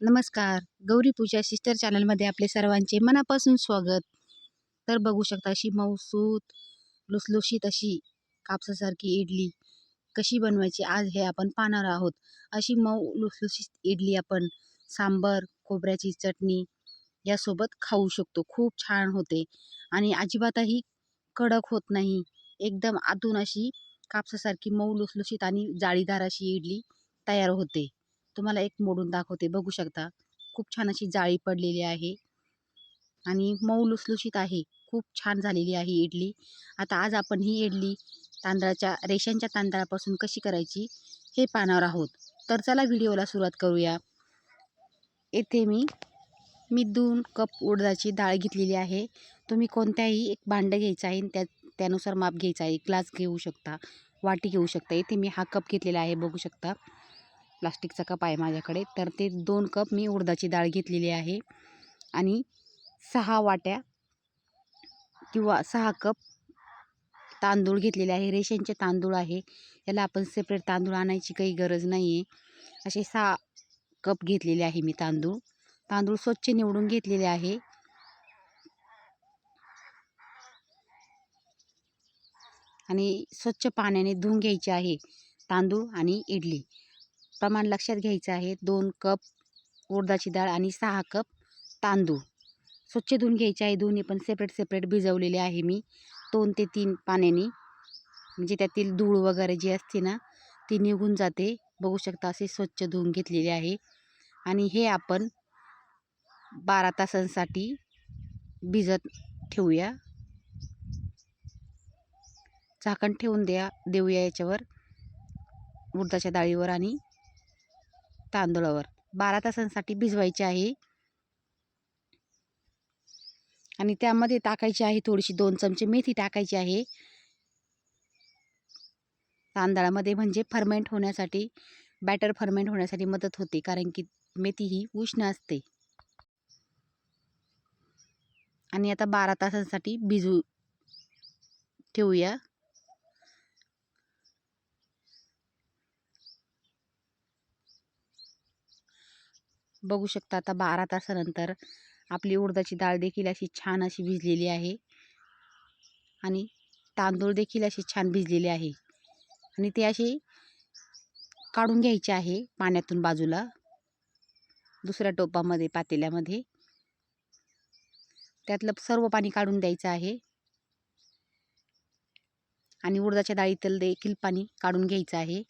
नमस्कार. गौरी पूजा सिस्टर चॅनलमध्ये आपले सर्वांचे मनापासून स्वागत. तर बघू शकता अशी मऊसूत लुसलुशीत अशी कापसासारखी इडली कशी बनवायची आज हे आपण पाहणार आहोत. अशी मऊ लुसलुशीत इडली आपण सांबर खोबऱ्याची चटणी यासोबत खाऊ शकतो. खूप छान होते आणि अजिबातही कडक होत नाही. एकदम आतून अशी कापसासारखी मऊ लुसलुशीत आणि जाळीदार अशी इडली तयार होते. तुम्हाला एक मोडून दाखवते. बघू शकता. खूप छान अशी जाळी पडलेली आहे. आणि मऊ लुसलुशीत आहे. खूप छान झालेली आहे इडली. आता आज आपण ही इडली तांदळाच्या रेशनच्या तांदळापासून कशी करायची हे पाहणार आहोत. तर चला व्हिडिओला सुरुवात करूया. येथे मी मी दोन कप उडदाची डाळ घेतलेली आहे. तुम्ही कोणत्याही एक भांडं घ्यायचं आहे त्या त्यानुसार माप घ्यायचं आहे. ग्लास घेऊ शकता वाटी घेऊ शकता. इथे मी हा कप घेतलेला आहे. बघू शकता. प्लास्टिकचा कप आहे माझ्याकडे. तर ते दोन कप मी उडदाची डाळ घेतलेली आहे. आणि सहा वाट्या किंवा सहा कप तांदूळ घेतलेले आहे. रेशनचे तांदूळ आहे. याला आपण सेपरेट तांदूळ आणायची काही गरज नाही आहे असे सहा कप घेतलेले आहे मी तांदूळ. तांदूळ स्वच्छ निवडून घेतलेले आहे. आणि स्वच्छ पाण्याने धुवून घ्यायचे आहे तांदूळ आणि इडली. प्रमाण लक्षात घ्यायचं आहे. दोन कप उडदाची डाळ आणि सहा कप तांदूळ. स्वच्छ धुवून घ्यायचे आहे. दोन्ही पण सेपरेट सेपरेट भिजवलेले आहे मी. दोन ते तीन पाण्याने. म्हणजे त्यातील धूळ वगैरे जी असते ना ती निघून जाते. बघू शकता असे स्वच्छ धुवून घेतलेले आहे. आणि हे आपण बारा तासांसाठी भिजत ठेवूया. झाकण ठेवून द्या देऊया याच्यावर उडदाच्या डाळीवर आणि तांदूळावर बारा तासांसाठी भिजवायचे आहे. आणि त्यामध्ये टाकायची आहे थोडीशी दोन चमचे मेथी टाकायची आहे. तांदळामध्ये म्हणजे फर्मेंट होण्यासाठी बॅटर फर्मेंट होण्यासाठी मदत होते कारण की मेथी ही उष्ण असते. आणि आता बारा तासांसाठी भिजू ठेवूया. बघू शकता आता बारा तासानंतर आपली उडदाची डाळ देखील अशी छान अशी भिजलेली आहे. आणि तांदूळ देखील असे छान भिजलेले आहे. आणि ते असे काढून घ्यायचे आहे पाण्यातून बाजूला. दुसऱ्या टोपामध्ये पातेल्यामध्ये. त्यातलं सर्व पाणी काढून द्यायचं आहे. आणि उडदाच्या डाळीतलं देखील पाणी काढून घ्यायचं आहे.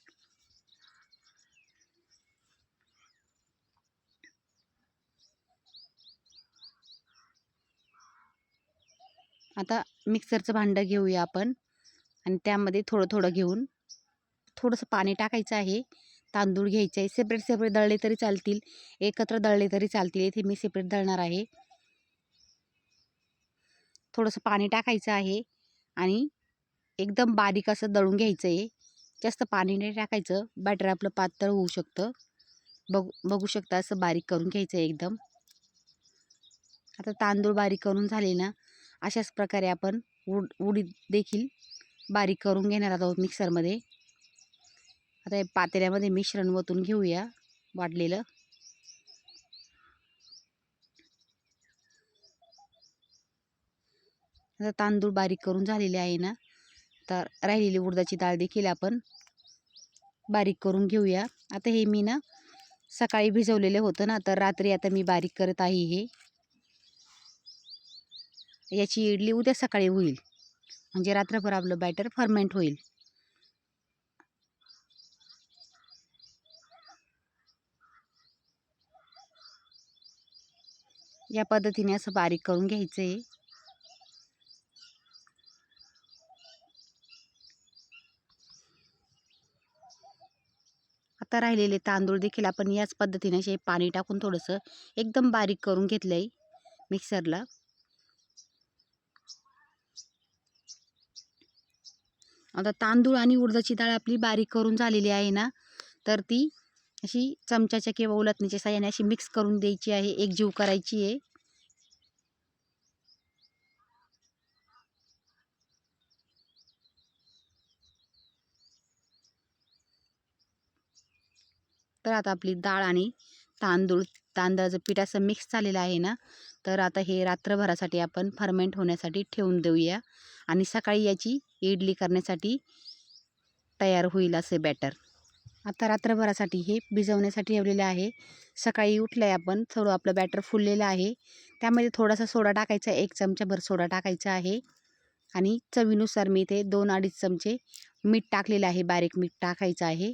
आता मिक्सरचं भांडं घेऊया आपण आणि त्यामध्ये थोडं थोडं घेऊन थोडंसं पाणी टाकायचं आहे. तांदूळ घ्यायचे आहे. सेपरेट सेपरेट दळले तरी चालतील. एकत्र दळले तरी चालतील. इथे मी सेपरेट दळणार आहे. थोडंसं पाणी टाकायचं आहे आणि एकदम बारीक असं दळून घ्यायचं आहे. जास्त पाणी नाही टाकायचं. बॅटर आपलं पातळ होऊ शकतं. बघू बघू शकता असं बारीक करून घ्यायचं आहे एकदम. आता तांदूळ बारीक करून झाले ना अशाच प्रकारे आपण उड उडीद देखील बारीक करून घेणार आहोत मिक्सरमध्ये. आता हे पातेल्यामध्ये मिश्रण वतून घेऊया वाढलेलं. आता तांदूळ बारीक करून झालेले आहे ना तर राहिलेली उडदाची डाळ देखील आपण बारीक करून घेऊया. आता हे मी ना सकाळी भिजवलेलं होतं ना तर रात्री आता मी बारीक करत आहे हे. याची इडली उद्या सकाळी होईल. म्हणजे रात्रभर आपलं बॅटर फर्मेंट होईल. या पद्धतीने असं बारीक करून घ्यायचं आहे. आता राहिलेले तांदूळ देखील आपण याच पद्धतीने असे पाणी टाकून थोडंसं एकदम बारीक करून घेतलं आहे मिक्सरला आता तांदूळ आणि उडदाची डाळ आपली बारीक करून झालेली आहे ना तर ती अशी चमच्याच्या किंवा उलटणीच्या साह्याने अशी मिक्स करून द्यायची आहे. एकजीव करायची आहे. तर आता आपली डाळ आणि तांदूळ तांदळाचं पीठ असं मिक्स झालेलं आहे ना तर आता हे रात्रभरासाठी आपण फर्मेंट होण्यासाठी ठेवून देऊया. आणि सकाळी याची इडली करण्यासाठी तयार होईल असे बॅटर आता रात्रभरासाठी हे भिजवण्यासाठी ठेवलेलं आहे. सकाळी उठलं आहे आपण थोडं आपलं बॅटर फुललेलं आहे. त्यामध्ये थोडासा सोडा टाकायचा एक चमचाभर सोडा टाकायचा आहे. आणि चवीनुसार मी इथे दोन अडीच चमचे मीठ टाकलेलं आहे बारीक मीठ टाकायचं आहे.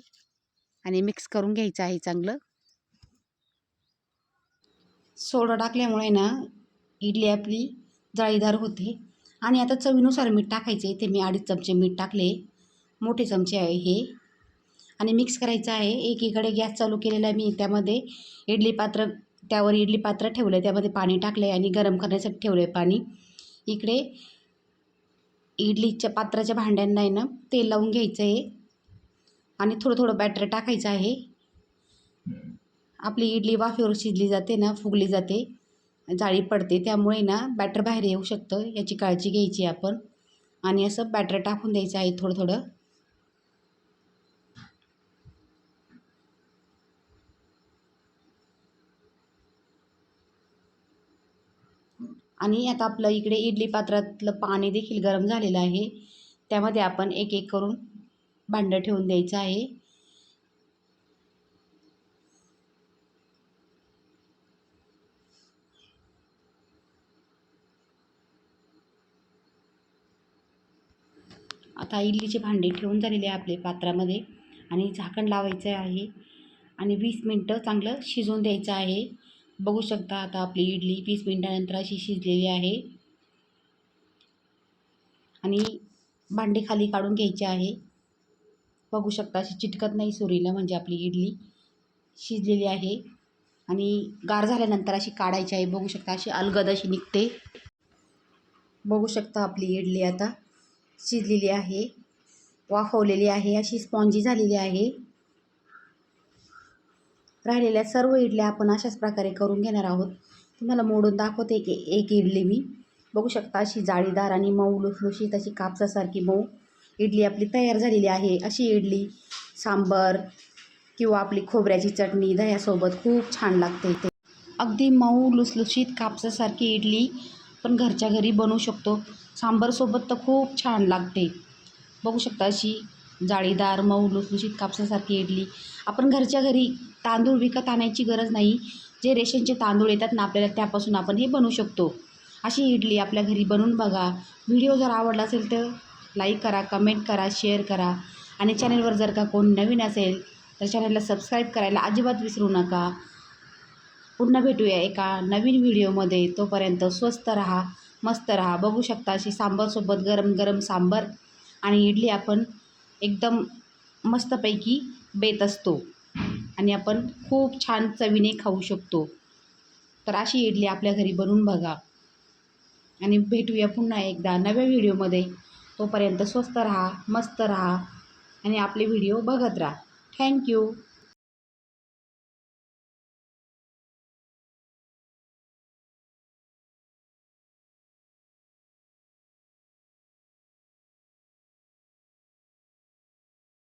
आणि मिक्स करून घ्यायचं आहे चांगलं. सोडा टाकल्यामुळे ना इडली आपली जाळीदार होते. आणि आता चवीनुसार मीठ टाकायचे. इथे मी अडीच चमचे मीठ टाकले. मोठे चमचे आहे हे. आणि मिक्स करायचं आहे. एकीकडे गॅस चालू केलेला आहे मी. त्यामध्ये इडली पात्र त्यावर इडली पात्र ठेवलं आहे त्यामध्ये पाणी टाकलं आहे आणि गरम करण्यासाठी ठेवलं आहे पाणी. इकडे इडलीच्या पात्राच्या भांड्यांना आहे ना तेल लावून घ्यायचं आहे. आणि थोडं थोडं बॅटर टाकायचं आहे. आपली इडली वाफेवर शिजली जाते ना फुगली जाते. जाळी पडते त्यामुळे ना बॅटर बाहेर येऊ शकतं याची काळजी घ्यायची आपण. आणि असं बॅटर टाकून द्यायचं आहे थोडं थोडं आणि आता आपलं इकडे इडली पात्रातलं पाणी देखील गरम झालेलं आहे. त्यामध्ये आपण एक एक करून भांडं ठेवून द्यायचं आहे. आता इडलीचे भांडे ठेवून झालेले आहे आपले पात्रामध्ये. आणि झाकण लावायचं आहे. आणि वीस मिनटं चांगलं शिजवून द्यायचं आहे. बघू शकता आता आपली इडली वीस मिनटानंतर अशी शिजलेली आहे. आणि भांडे खाली काढून घ्यायचे आहे. बघू शकता अशी चिटकत नाही सुरीला म्हणजे आपली इडली शिजलेली आहे. आणि गार झाल्यानंतर अशी काढायची आहे. बघू शकता अशी अलगद अशी निघते. बघू शकता आपली इडली आता. शिजलेली आहे वाफवलेली आहे अशी स्पॉन्जी झालेली आहे. राहिलेल्या सर्व इडल्या आपण अशाच प्रकारे करून घेणार आहोत. तुम्हाला मोडून दाखवते की एक इडली मी. बघू शकता अशी जाळीदार आणि मऊ लुसलुशीत अशी कापसासारखी मऊ इडली आपली तयार झालेली आहे. अशी इडली सांबर किंवा आपली खोबऱ्याची चटणी दह्यासोबत खूप छान लागते ते अगदी मऊ लुसलुशीत कापसासारखी इडली पण घरच्या घरी बनवू शकतो. सांबारसोबत तर खूप छान लागते. बघू शकता अशी जाळीदार मऊ लुसलुशीत कापसासारखी इडली. आपण घरच्या घरी तांदूळ विकत आणायची गरज नाही. जे रेशनचे तांदूळ येतात ना आपल्याला त्यापासून आपण हे बनवू शकतो. अशी इडली आपल्या घरी बनवून बघा. व्हिडिओ जर आवडला असेल तर लाईक करा कमेंट करा शेअर करा. आणि चॅनलवर जर का कोण नवीन असेल तर चॅनलला सबस्क्राईब करायला अजिबात विसरू नका. पुन्हा भेटूया एका नवीन व्हिडिओमध्ये. तोपर्यंत स्वस्त रहा. मस्त राहा. बघू शकता अशी सांबारसोबत गरम गरम सांबार आणि इडली आपण एकदम मस्तपैकी बेत असतो. आणि आपण खूप छान चवीने खाऊ शकतो. तर अशी इडली आपल्या घरी बनवून बघा. आणि भेटूया पुन्हा एकदा नव्या व्हिडिओमध्ये. तोपर्यंत स्वस्त राहा मस्त राहा आणि आपले व्हिडिओ बघत राहा. थँक्यू